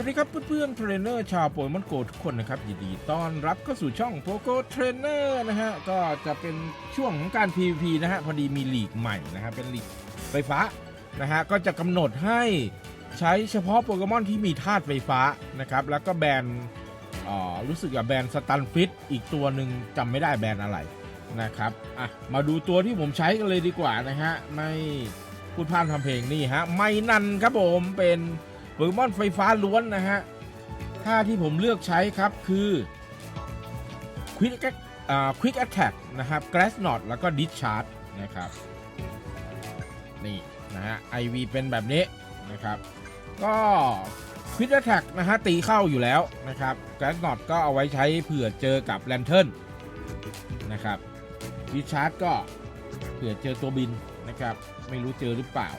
วัสดีครับเพื่อนๆเทรนเนอร์ชาวโปเกมอนโกทุกคนนะครับยินดีต้อนรับเข้าสู่ช่องโปโกเทรนเนอร์นะฮะก็จะเป็นช่วงของการ PVP นะฮะพอดีมีลีกใหม่นะฮะเป็นลีกไฟฟ้านะฮะก็จะกำหนดให้ใช้เฉพาะโปเกมอนที่มีธาตุไฟฟ้านะครับแล้วก็แบนเอ่อรู้สึกกับแบนสตันฟิตอีกตัวหนึ่งจำไม่ได้แบนอะไรนะครับอะมาดูตัวที่ผมใช้กันเลยดีกว่านะฮะไม่พูดพร่ำทำเพลงนี่ฮะไม่นันครับผมเป็น โปเกมอนไฟฟ้าล้วนนะฮะท่าที่ผมเลือกใช้ครับคือ Quick อ Quick Attack นะครับ Grass Knot แล้วก็ Discharge นะครับ นี่นะฮะ IV เป็นแบบนี้นะครับ ก็ Quick Attack นะฮะตีเข้าอยู่แล้วนะครับ Grass Knot ก็เอาไว้ใช้เผื่อเจอกับ Lantern นะครับ Discharge ก็เผื่อเจอตัวบินนะครับ ไม่รู้เจอหรือเปล่า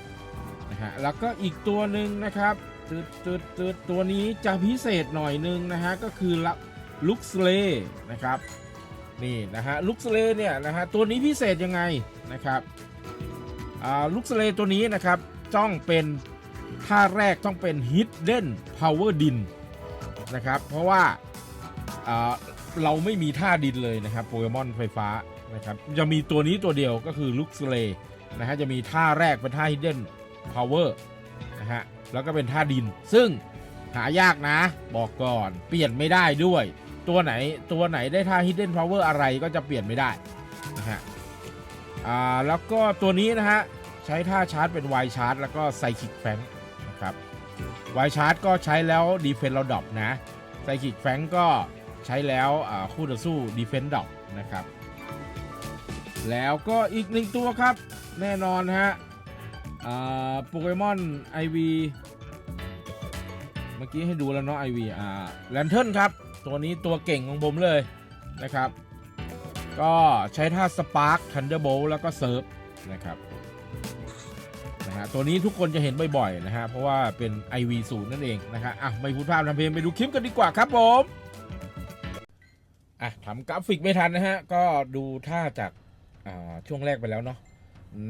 นะฮะแล้วก็อีกตัวหนึ่งนะครับ ตืดตืดตืดตัวนี้จะพิเศษหน่อยนึงนะฮะก็คือลุกสเลนะครับ นี่นะฮะลุกสเลเนี่ยนะฮะตัวนี้พิเศษยังไงนะครับอ่าลุกสเลตัวนี้นะครับต้องเป็นท่าแรกต้องเป็น Hidden Power ดินนะครับเพราะว่าเราไม่มีท่าดินเลยนะครับโปเกมอนไฟฟ้านะครับจะมีตัวนี้ตัวเดียวก็คือลุกสเลนะฮะจะมีท่าแรกเป็นท่า Hidden power นะ ฮะ แล้วก็เป็นท่าดิน ซึ่งหายากนะ บอกก่อน เปลี่ยนไม่ได้ด้วย ตัวไหนตัวไหนได้ท่า hidden power อะไรก็จะเปลี่ยนไม่ได้นะฮะ อ่า แล้วก็ตัวนี้นะฮะ ใช้ท่าชาร์จเป็น Y ชาร์จแล้วก็ไซคิกแฟงนะครับ Y ชาร์จก็ใช้แล้วดีเฟนต์เราดรอปนะไซคิกแฟงก็ใช้แล้วคู่ต่อสู้ดีเฟนต์ดรอปนะครับ แล้วก็อีกหนึ่งตัวครับ แน่นอนฮะ อ่าโปเกมอนไอวีเมื่อกี้ให้ดูแล้วเนาะไอวีอ่าแลนเทิร์นครับ ตัวนี้ตัวเก่งของผมเลยนะครับ ก็ใช้ท่าสปาร์คทันเดอร์โบแล้วก็เซิร์ฟนะครับนะฮะตัวนี้ทุกคนจะเห็นบ่อยๆนะฮะ เพราะว่าเป็น IV ศูนย์นั่นเองนะครับอะไม่พูดพร่ำทำเพลงไปดูคลิปกันดีกว่าครับผมอะทำกราฟิกไม่ทันนะฮะ ก็ดูท่าจากอ่าช่วงแรกไปแล้วเนาะ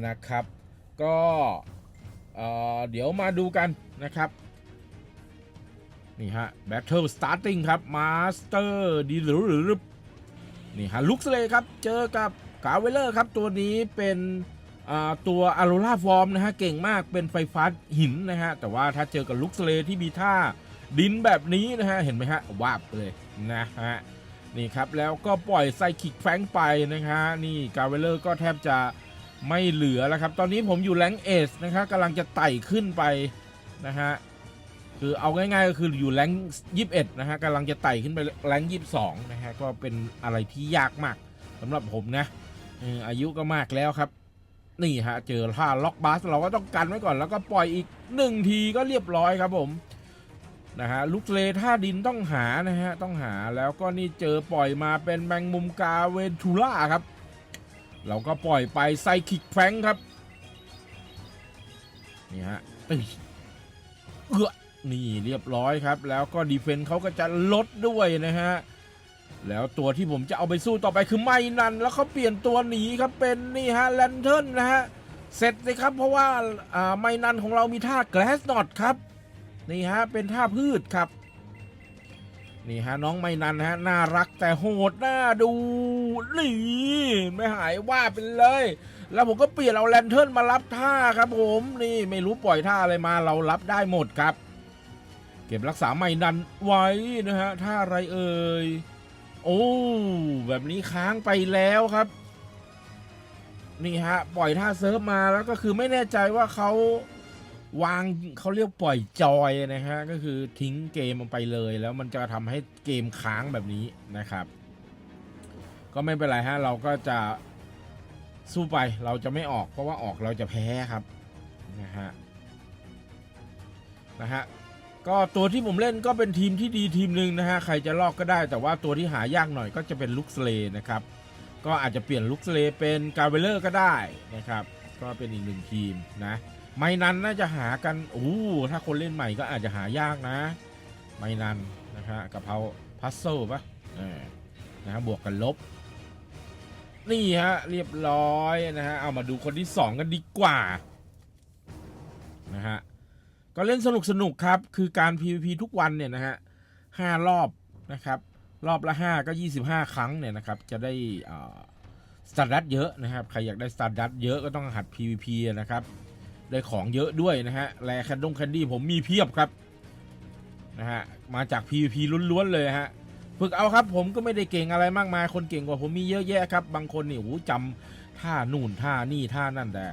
นะครับ ก็เดี๋ยวมาดูกันนะครับ นี่ฮะ Battle Starting ครับ Master ดีหรือหรือนี่ฮะลุกเลยครับ เจอกับกาเวลเลอร์ครับ ตัวนี้เป็นตัวอ r โร a าฟอร์มนะฮะ เก่งมากเป็นไฟฟ้าหินนะฮะ แต่ว่าถ้าเจอกับลุกเลที่มีท่าดินแบบนี้นะฮะ เห็นไหมฮะวาบเลยนะฮะนี่ครับแล้วก็ปล่อยไซคิกแฟงไปนะฮะนี่กาเวลเลอร์ก็แทบจะ ไม่เหลือแล้วครับ ตอนนี้ผมอยู่แรงเอสนะครับกำลังจะไต่ขึ้นไปนะฮะคือเอาง่ายๆก็คืออยู่แรงยี่สิบเอ็ดนะฮะกำลังจะไต่ขึ้นไปแรงยี่สิบสองนะฮะก็เป็นอะไรที่ยากมากสำหรับผมนะอออายุก็มากแล้วครับ นี่ฮะเจอท่าล็อกบัสเราก็ต้องกันไว้ก่อนแล้วก็ปล่อยอีกหนึ่งทีก็เรียบร้อยครับผมนะฮะลุกเลท่าดินต้องหานะฮะต้องหาแล้วก็นี่เจอปล่อยมาเป็นแมงมุมกาเวนทูล่าครับ เราก็ปล่อยไปไซคิกแฟงครับ นี่ฮะเอ้ยเอื้อนี่เรียบร้อยครับ แล้วก็ดีเฟนต์เขาก็จะลดด้วยนะฮะ แล้วตัวที่ผมจะเอาไปสู้ต่อไปคือไม่นัน แล้วเขาเปลี่ยนตัวหนีครับเป็นนี่ฮะแลนเทิร์นนะฮะ เสร็จเลยครับเพราะว่าอ่าไม่นันของเรามีท่าแกลสนอตครับ นี่ฮะเป็นท่าพืชครับ นี่ฮะน้องไม่นันฮะน่ารักแต่โหดน่าดูนี่ไม่หายว่าไปเลย แล้วผมก็เปลี่ยนเอาแลนเทิร์นมารับท่าครับผมนี่ไม่รู้ปล่อยท่าอะไรมาเรารับได้หมดครับ เก็บรักษาไม่นันไว้นะฮะท่าอะไรเอ่ยโอ้แบบนี้ค้างไปแล้วครับ นี่ฮะปล่อยท่าเซิร์ฟมาแล้วก็คือไม่แน่ใจว่าเขา วางเขาเรียกปล่อยจอยนะฮะก็คือทิ้งเกมมันไปเลย แล้วมันจะทำให้เกมค้างแบบนี้นะครับ ก็ไม่เป็นไรฮะเราก็จะสู้ไปเราจะไม่ออกเพราะว่าออกเราจะแพ้ครับนะฮะนะฮะก็ตัวที่ผมเล่นก็เป็นทีมที่ดีทีมหนึ่งนะฮะใครจะลอกก็ได้ แต่ว่าตัวที่หายากหน่อยก็จะเป็นลุกสเลนะครับก็อาจจะเปลี่ยนลุกสเลเป็นกาเวลเลอร์ก็ได้นะครับ ก็เป็นอีกหนึ่งทีมนะ ไม่นันน่าจะหากันโอ้ถ้าคนเล่นใหม่ก็อาจจะหายากนะ ไม่นันนะฮะกะเพราพัซเซิลปะนะฮะบวกกันลบ นี่ฮะเรียบร้อยนะฮะเอามาดูคนที่สองกันดีกว่านะฮะก็เล่นสนุกสนุกครับ คือการ PVP ทุกวันเนี่ยนะฮะห้ารอบนะครับ รอบละ 5 ก็ 25 ครั้งเนี่ยนะครับ จะได้สตาร์ดัตเยอะนะครับ ใครอยากได้สตาร์ดัตเยอะก็ต้องหัด PVP นะครับ ได้ของเยอะด้วยนะฮะแรแคนดงแคนดี้ผมมีเพียบครับนะฮะมาจาก PVP ล้วนๆเลยฮะฝึกเอาครับผมก็ไม่ได้เก่งอะไรมากมายคนเก่งกว่าผมมีเยอะแยะครับ บางคนนี่โอ้โหจำท่านู่นท่านี่ท่านั่นแต่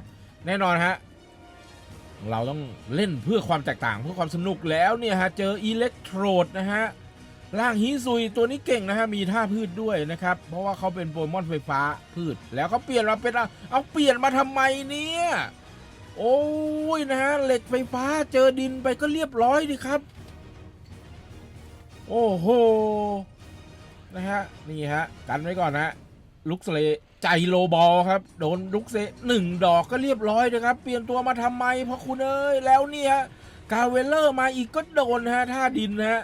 แน่นอนฮะเราต้องเล่นเพื่อความแตกต่างเพื่อความสนุกแล้วเนี่ยฮะเจออิเล็กโทรดนะฮะร่างฮิซุยตัวนี้เก่งนะฮะมีท่าพืชด้วยนะครับ เพราะว่าเขาเป็นโปเกมอนไฟฟ้าพืช แล้วเขาเปลี่ยนมาเป็นเอาเปลี่ยนมาทำไมเนี่ย โอ้ยนะฮะเหล็กไฟฟ้าเจอดินไปก็เรียบร้อยดีครับ โอ้โหนะฮะนี่ฮะกันไว้ก่อนนะลุกสเลใจโลบอลครับ โดนลุกเซหนึ่งดอกก็เรียบร้อยนะครับ เปลี่ยนตัวมาทำไมเพราะคุณเอ้ยแล้วเนี่ยกาเวลเลอร์มาอีกก็โดนฮะท่าดินนะฮะ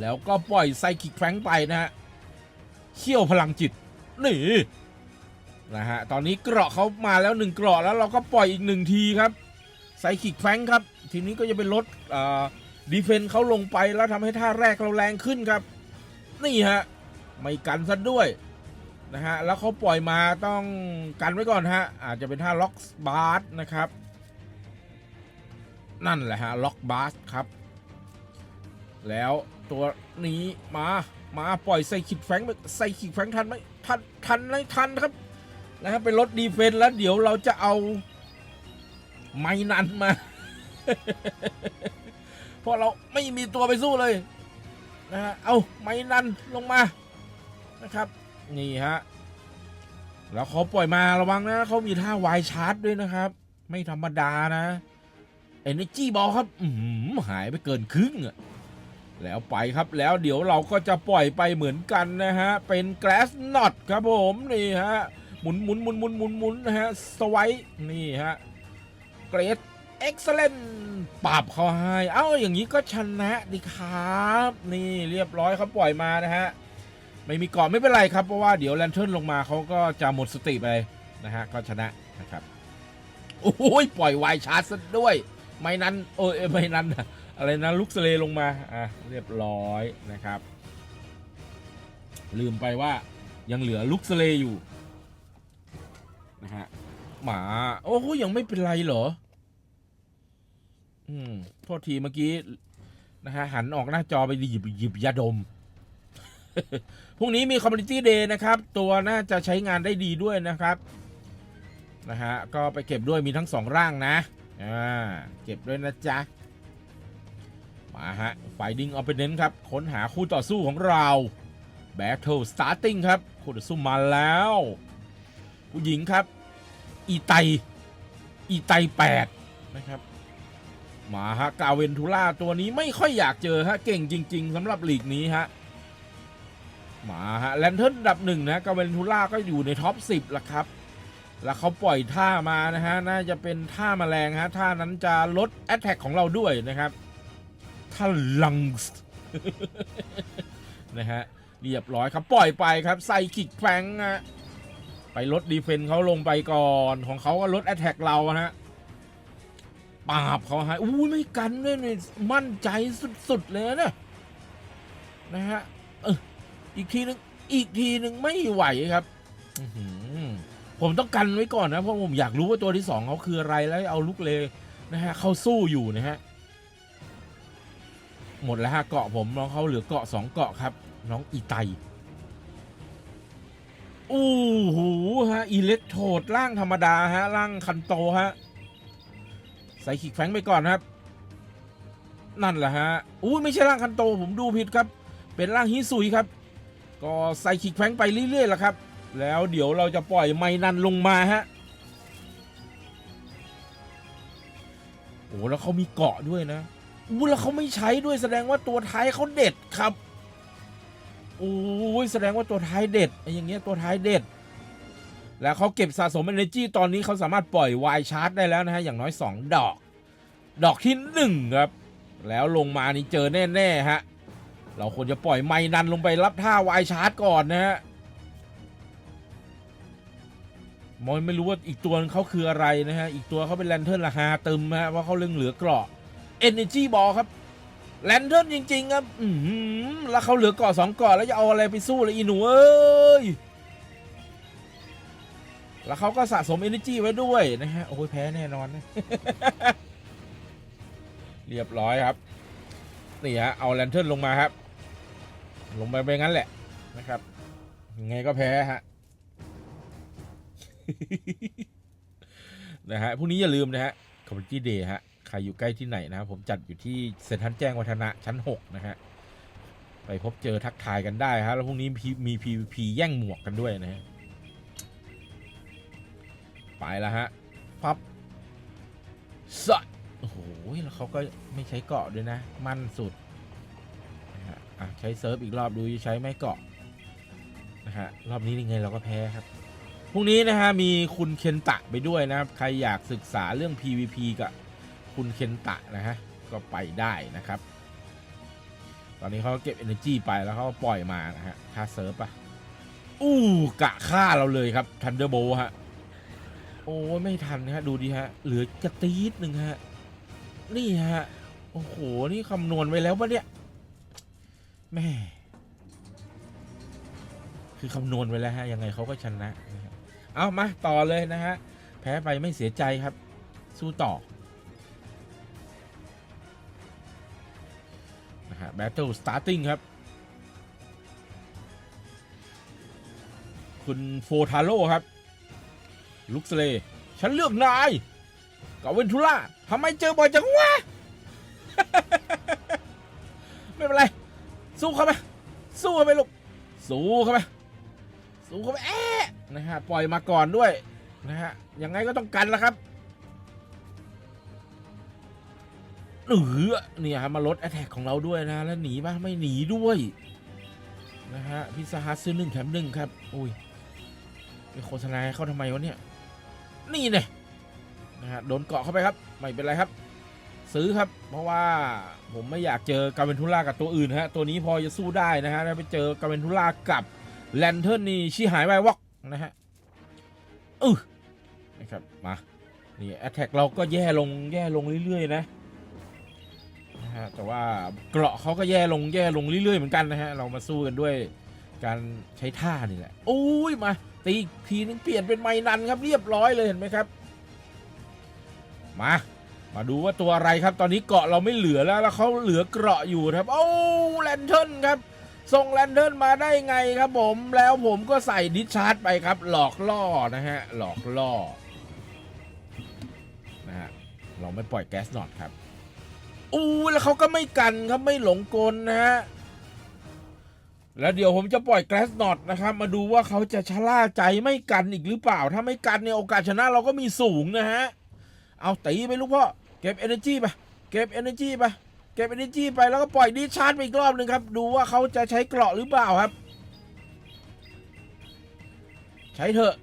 แล้วก็ปล่อยไซคิกแฟงไปนะฮะเขี้ยวพลังจิตนี่ นะฮะตอนนี้เกราะเขามาแล้วหนึ่งเกราะแล้วเราก็ปล่อยอีกหนึ่งทีครับไซคิกแฟงครับ ทีนี้ก็จะเป็นลดดีเฟนเขาลงไปแล้วทำให้ท่าแรกเราแรงขึ้นครับ นี่ฮะไม่กันซะด้วยนะฮะแล้วเขาปล่อยมาต้องกันไว้ก่อนฮะอาจจะเป็นท่าล็อกบาร์นะครับ นั่นแหละฮะล็อกบาร์ครับ แล้วตัวนี้มามาปล่อยไซคิกแฟงไซคิกแฟงทันไหมทันทันไหมทันครับ นะฮะเป็นลดดีเฟนต์แล้วเดี๋ยวเราจะเอาไม้นันมา เพราะเราไม่มีตัวไปสู้เลยนะฮะเอาไม้นันลงมานะครับ นี่ฮะแล้วเขาปล่อยมาระวังนะเขามีท่าวายชาร์จด้วยนะครับ ไม่ธรรมดานะ Energy Ball ครับอืหายไปเกินครึ่งอะแล้วไปครับแล้วเดี๋ยวเราก็จะปล่อยไปเหมือนกันนะฮะ เป็น Glass Knot ครับผม นี่ฮะ หมุนหมุนหมุนหมุนหมุนหมุนนะฮะสไวนี่ฮะเกรด Excellent ปรับเขาให้เอ้าอย่างนี้ก็ชนะดีครับ นี่เรียบร้อยเขาปล่อยมานะฮะไม่มีเกาะไม่เป็นไรครับเพราะว่าเดี๋ยวแลนเทิร์นลงมาเขาก็จะหมดสติไปนะฮะก็ชนะนะครับโอ้ยปล่อยวายชาร์จซะด้วย ไม่นั้นโอ้ยไม่นั้นอะไรนะลุกสเลลงมาอะเรียบร้อยนะครับ ลืมไปว่ายังเหลือลุกสเลอยู่ นะฮะหมา โอ้โหยังไม่เป็นไรเหรอ อืมโทษทีเมื่อกี้นะฮะหันออกหน้าจอไปหยิบหยิบยาดม พรุ่งนี้มีคอมมูนิตี้เดย์นะครับ ตัวน่าจะใช้งานได้ดีด้วยนะครับ นะฮะ ก็ไปเก็บด้วยมีทั้งสองร่างนะ อ่า เก็บด้วยนะจ๊ะ มาฮะ Finding Opponent ครับ ค้นหาคู่ต่อสู้ของเรา Battle Starting ครับ คู่ต่อสู้มาแล้ว ผู้หญิงครับ อีไต อีไตแปดนะครับมาฮะกาเวนทูล่าตัวนี้ไม่ค่อยอยากเจอฮะเก่งจริง ๆสำหรับลีกนี้ฮะมาฮะแลนเทิร์นดับหนึ่งนะกาเวนทูล่าก็อยู่ในท็อป 10ละครับ แล้วเขาปล่อยท่ามานะฮะน่าจะเป็นท่าแมลงฮะท่านั้นจะลดแอตแทกของเราด้วยนะครับท่าลังส์นะฮะเรียบร้อยครับปล่อยไปครับใส่คิกแฟงฮะ ไปลดดีเฟนต์เขาลงไปก่อนของเขาก็ลดแอตแทกเราฮะปราบเขาฮะอู้ไม่กันด้วยนี่มั่นใจสุดๆเลยนะนะฮะเอออีกทีหนึงอีกทีหนึ่งไม่ไหวครับผมต้องกันไว้ก่อนนะเพราะผมอยากรู้ว่าตัวที่สองเขาคืออะไรแล้วเอาลูกเลนะฮะเขาสู้อยู่นะฮะหมดแล้วฮะเกาะผมน้องเขาเหลือเกาะสองเกาะครับ น้องอีไต อู้หูฮะอิเล็กโทดร่างธรรมดาฮะร่างคันโตฮะใส่ขีกแฟงไปก่อนครับ นั่นแหละฮะอู้ไม่ใช่ร่างคันโตผมดูผิดครับ เป็นร่างฮิซุยครับ ก็ใส่ขีกแฟงไปเรื่อยๆละครับ แล้วเดี๋ยวเราจะปล่อยไมนันลงมาฮะโอ้แล้วเขามีเกาะด้วยนะอู้แล้วเขาไม่ใช้ด้วยแสดงว่าตัวท้ายเขาเด็ดครับ โอ้ยแสดงว่าตัวท้ายเด็ดไอ้อย่างเงี้ยตัวท้ายเด็ด แล้วเขาเก็บสะสม energy ตอนนี้เขาสามารถปล่อยวายชาร์จได้แล้วนะฮะ อย่างน้อย 2 ดอก ดอกที่ 1 ครับ แล้วลงมานี่เจอแน่ ๆ ฮะ เราควรจะปล่อยไมนันลงไปรับท่าวายชาร์จก่อนนะฮะมอยไม่รู้ว่าอีกตัวนึงเขาคืออะไรนะฮะ อีกตัวเขาเป็นแลนเทิร์นราคาตึมฮะเพราะเขาเรื่องเหลือเกราะ Energy Ball ครับ แลนเทิร์นจริงๆครับอือหือแล้วเขาเหลือเกาะสองเกาะแล้วจะเอาอะไรไปสู้เลยอีหนูเอ้ย แล้วเขาก็สะสม Energy ไว้ด้วยนะฮะ โอ้ยแพ้แน่นอน เรียบร้อยครับ นี่ฮะ เอาแลนเทิร์นลงมาครับ ลงไปไปงั้นแหละนะครับยังไงก็แพ้ฮะนะฮะพรุ่งนี้อย่าลืมนะฮะคอมมิ t ี d เดย์ฮะ ใครอยู่ใกล้ที่ไหนนะครับผมจัดอยู่ที่เซ็นทรัลแจ้งวัฒนะชั้น 6 นะฮะ ไปพบเจอทักทายกันได้ฮะแล้วพรุ่งนี้มีมี PVP แย่งหมวกกันด้วยนะฮะ ไปแล้วฮะพับสัโอ้โหแล้วเขาก็ไม่ใช้เกาะด้วยนะ มั่นสุดนะฮะอะใช้เซิร์ฟอีกรอบดูจะใช้ไม่เกาะนะฮะ รอบนี้ยังไงเราก็แพ้ครับพรุ่งนี้นะฮะมีคุณเคนตะไปด้วยนะครับ ใครอยากศึกษาเรื่อง PVP กับ คุณเคนตะนะฮะก็ไปได้นะครับ ตอนนี้เขาเก็บ Energy ไปแล้วเขาปล่อยมานะฮะค่าเซิร์ฟอะอู้กะฆ่าเราเลยครับทันเดอร์โบฮะ โอ้ยไม่ทันนะฮะ ดูดิฮะ เหลือกระตีดหนึ่งฮะ นี่ฮะ โอ้โห นี่คำนวณไว้แล้วปะเนี่ยแม่คือคำนวณไว้แล้วฮะ ยังไงเขาก็ชนะนะเอามาต่อเลยนะฮะ แพ้ไปไม่เสียใจครับ สู้ต่อ นะฮะ Battle Starting ครับ คุณโฟทาโร่ครับ ลุกสเล ฉันเลือกนายกับเวนทูล่าทำไมเจอบ่อยจังวะ ไม่เป็นไร สู้เข้าไป สู้เข้าไปลูก สู้เข้าไป สู้เข้าไปแอะนะฮะ ปล่อยมาก่อนด้วยนะฮะ ยังไงก็ต้องกันแล้วครับ เออเนี่ยมาลดแอตแทกของเราด้วยนะ แล้วหนีปะไม่หนีด้วย นะฮะพิซซ่าฮัทซื้อหนึ่งแถมหนึ่งครับ อุ้ยไปโฆษณาให้เขาทำไมวะเนี่ย นี่เนี่ยนะฮะโดนเกาะเข้าไปครับ ไม่เป็นไรครับ ซื้อครับ เพราะว่าผมไม่อยากเจอกาเวนทูล่ากับตัวอื่นฮะ ตัวนี้พอจะสู้ได้นะฮะแล้วไปเจอกาเวนทูล่ากับแลนเทิร์นนี่ชี้หายไปวอกนะฮะอือนะครับมานี่แอตแทกเราก็แย่ลงแย่ลงเรื่อยๆนะ ฮะแต่ว่าเกราะเขาก็แย่ลงแย่ลงเรื่อยๆเหมือนกันนะฮะเรามาสู้กันด้วยการใช้ท่านี่แหละโอ้ยมาตีอีกทีนึงเปลี่ยนเป็นไมนันครับเรียบร้อยเลยเห็นไหมครับ มามาดูว่าตัวอะไรครับ ตอนนี้เกาะเราไม่เหลือแล้วแล้วเขาเหลือเกราะอยู่ครับ โอ้แลนเทิร์นครับส่งแลนเทิร์นมาได้ไงครับผมแล้วผมก็ใส่ดิชาร์จไปครับ หลอกล่อนะฮะหลอกล่อนะฮะเราไม่ปล่อยแก๊สนอตครับ อู้แล้วเขาก็ไม่กันครับไม่หลงกลนะฮะแล้วเดี๋ยวผมจะปล่อยแกลสนอตนะครับ มาดูว่าเขาจะชะล่าใจไม่กันอีกหรือเปล่า ถ้าไม่กันเนี่ยโอกาสชนะเราก็มีสูงนะฮะ เอาตีไปลูกพ่อ เก็บ energy ไป เก็บ energy ไป เก็บ energy ไปแล้วก็ปล่อยดีชาร์จไปอีกรอบหนึ่งครับ ดูว่าเขาจะใช้เกราะหรือเปล่าครับ ใช้เถอะ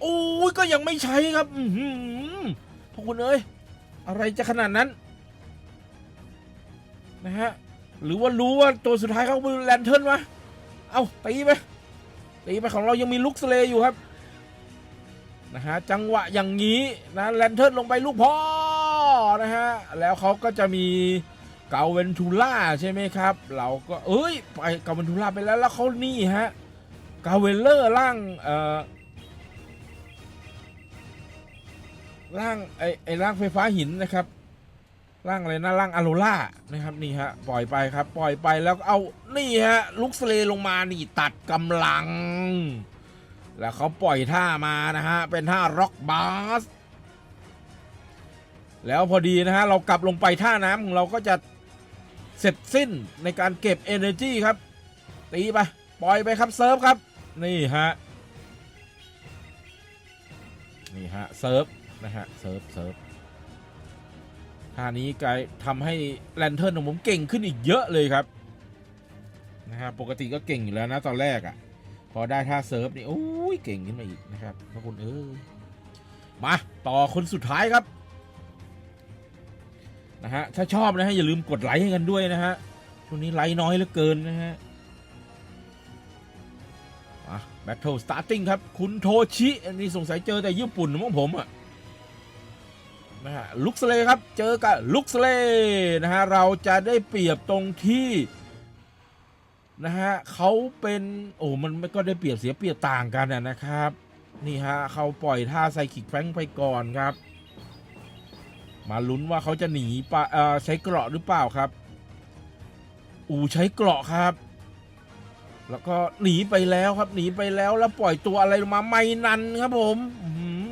โอ้ยก็ยังไม่ใช้ครับ อือหือพวกคุณเอ้ย อะไรจะขนาดนั้น นะฮะ หรือว่ารู้ว่าตัวสุดท้ายเขาเป็นแลนเทิร์นวะเอาตีไปตีไปของเรายังมีลุกสเลย์อยู่ครับ นะฮะ จังหวะอย่างนี้นะแลนเทิร์นลงไปลูกพ่อนะฮะ แล้วเขาก็จะมีเกาเวนทูล่าใช่ไหมครับ เราก็เอ้ยไปเกาเวนทูล่าไปแล้วแล้วเขานี่ฮะ เกาเวนเลอร์ร่างเอ่อ ร่างไอไอร่างไฟฟ้าหินนะครับร่างอะไรนะร่างอโรล่านะครับนี่ฮะปล่อยไปครับปล่อยไปแล้วเอานี่ฮะลุกสเลลงมานี่ตัดกำลัง แล้วเขาปล่อยท่ามานะฮะเป็นท่าร็อกบาสแล้วพอดีนะฮะเรากลับลงไปท่าน้ำของเราก็จะเสร็จสิ้นในการเก็บ Energy ครับ ตีไปปล่อยไปครับเซิร์ฟครับ นี่ฮะ นี่ฮะเซิร์ฟ นะฮะ เซิร์ฟเซิร์ฟท่านี้กลายทำให้แลนเทิร์นของผมเก่งขึ้นอีกเยอะเลยครับนะฮะปกติก็เก่งอยู่แล้วนะตอนแรกอะ่ะ พอได้ท่าเซิร์ฟนี่โอ้ยเก่งขึ้นมาอีกนะครับพระคุณเอ้ยมาต่อคนสุดท้ายครับนะฮะถ้าชอบนะฮะอย่าลืมกดไลค์ให้กันด้วยนะฮะช่วงนี้ไลค์น้อยเหลือเกินนะฮะมาแบทเทิลสตาร์ติ้งครับ คุณโทชิ อันนี้สงสัยเจอแต่ญี่ปุ่นมั้งผมอะ นะฮะลุกสเลครับ เจอกับลุกสเลนะฮะเราจะได้เปรียบตรงที่นะฮะเขาเป็นโอ้มันไม่ก็ได้เปรียบเสียเปรียบต่างกันนะครับ นี่ฮะเขาปล่อยท่าไซคิกแฟงไปก่อนครับ มาลุ้นว่าเขาจะหนีปะใช้เกราะหรือเปล่าครับ อูใช้เกราะครับ แล้วก็หนีไปแล้วครับหนีไปแล้วแล้วปล่อยตัวอะไรลงมาไม่นันครับผม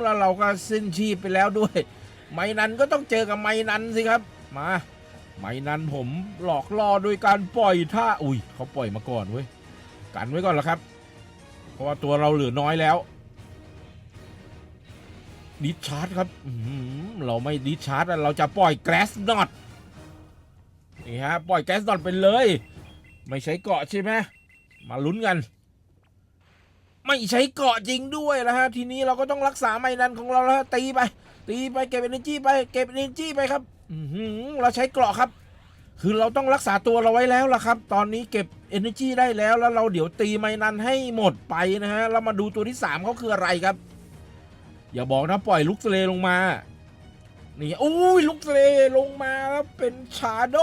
แล้วเราก็สิ้นชีพไปแล้วด้วย ไม่นันก็ต้องเจอกับไม่นันสิครับ มา ไม่นันผมหลอกล่อโดยการปล่อยท่าอุ้ยเขาปล่อยมาก่อนเว้ยกันไว้ก่อนแล้วครับ เพราะว่าตัวเราเหลือน้อยแล้วดิชาร์จครับเราไม่ดิชาร์จอะเราจะปล่อยแกรสนอตนี่ฮะปล่อยแกรสนอตไปเลย ไม่ใช้เกาะใช่ไหมมาลุ้นกัน ไม่ใช้เกาะจริงด้วยนะฮะทีนี้เราก็ต้องรักษาไม้นันของเราแล้วตีไป ตีไปเก็บเอเนจีไปเก็บเอเนจีไปครับอืเราใช้เกราะครับ คือเราต้องรักษาตัวเราไว้แล้วล่ะครับ ตอนนี้เก็บ Energy ได้แล้วแล้วเราเดี๋ยวตีไมนันให้หมดไปนะฮะเรามาดูตัวที่3เขาคืออะไรครับ อย่าบอกนะปล่อยลุกเลลงมานี่อุ้ยลุกเลลงมาแล้วเป็นชาโด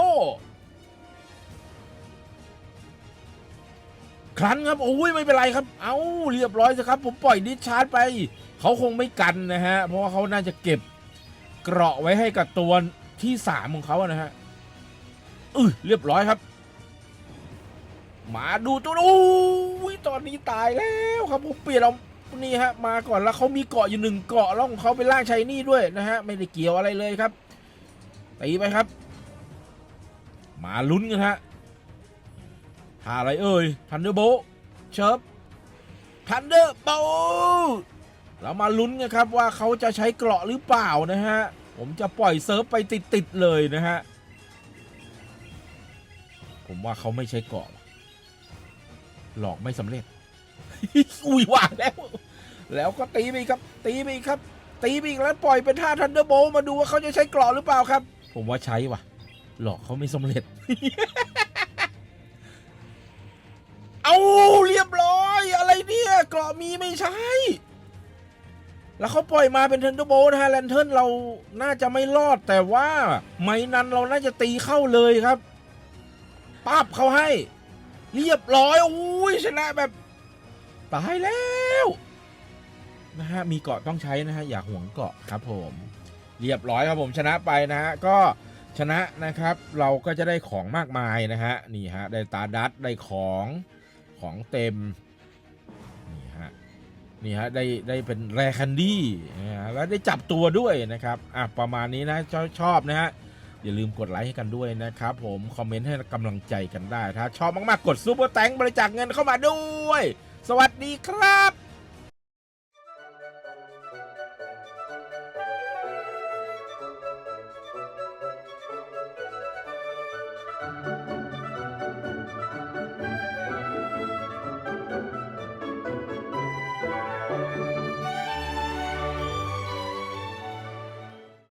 ครั้นครับโอ้ยไม่เป็นไรครับ เอาเรียบร้อยสิครับ ผมปล่อยดิชาร์จไป เขาคงไม่กันนะฮะ เพราะว่าเขาน่าจะเก็บเกราะไว้ให้กับตัวที่สามของเขาอะนะฮะอือเรียบร้อยครับ มาดูตัวโอ้ยตอนนี้ตายแล้วครับผมเปลี่ยนเอานี่ฮะมาก่อนแล้วเขามีเกาะอยู่หนึ่งเกาะแล้วของเขาเป็นล่างชัยนี่ด้วยนะฮะไม่ได้เกี่ยวอะไรเลยครับตีไปครับ มาลุ้นกันฮะหาอะไรเอ่ยทันเดอร์โบเชิฟทันเดอร์โบ เรามาลุ้นกันครับว่าเขาจะใช้เกราะหรือเปล่านะฮะ ผมจะปล่อยเซิร์ฟไปติดๆเลยนะฮะ ผมว่าเขาไม่ใช้เกราะหลอกไม่สำเร็จ อุ้ยว่าแล้ว แล้วก็ตีไปครับ ตีไปครับ ตีไปอีกแล้วปล่อยเป็นท่าทันเดอร์โบมาดูว่าเขาจะใช้เกราะหรือเปล่าครับ ผมว่าใช้ว่ะ หลอกเขาไม่สำเร็จ เอาเรียบร้อย อะไรเนี่ยเกราะมีไม่ใช่ แล้วเขาปล่อยมาเป็นเทนเดอร์โบนะฮะแลนเทิร์นเราน่าจะไม่รอดแต่ว่าไมนันเราน่าจะตีเข้าเลยครับปั๊บเขาให้ เรียบร้อยอุ้ยชนะแบบ ตายแล้วนะฮะมีเกาะต้องใช้นะฮะอย่าห่วงเกาะครับผม เรียบร้อยครับผมชนะไปนะฮะก็ชนะนะครับ เราก็จะได้ของมากมายนะฮะนี่ฮะได้ตาดัตได้ของของเต็ม นี่ฮะได้ได้เป็นแรคันดี้แล้วได้จับตัวด้วยนะครับอะประมาณนี้นะชอบชอบนะฮะอย่าลืมกดไลค์ให้กันด้วยนะครับผมคอมเมนต์ให้กำลังใจกันได้ ถ้าชอบมากๆ กดซุปเปอร์แตงบริจาคเงินเข้ามาด้วย สวัสดีครับ「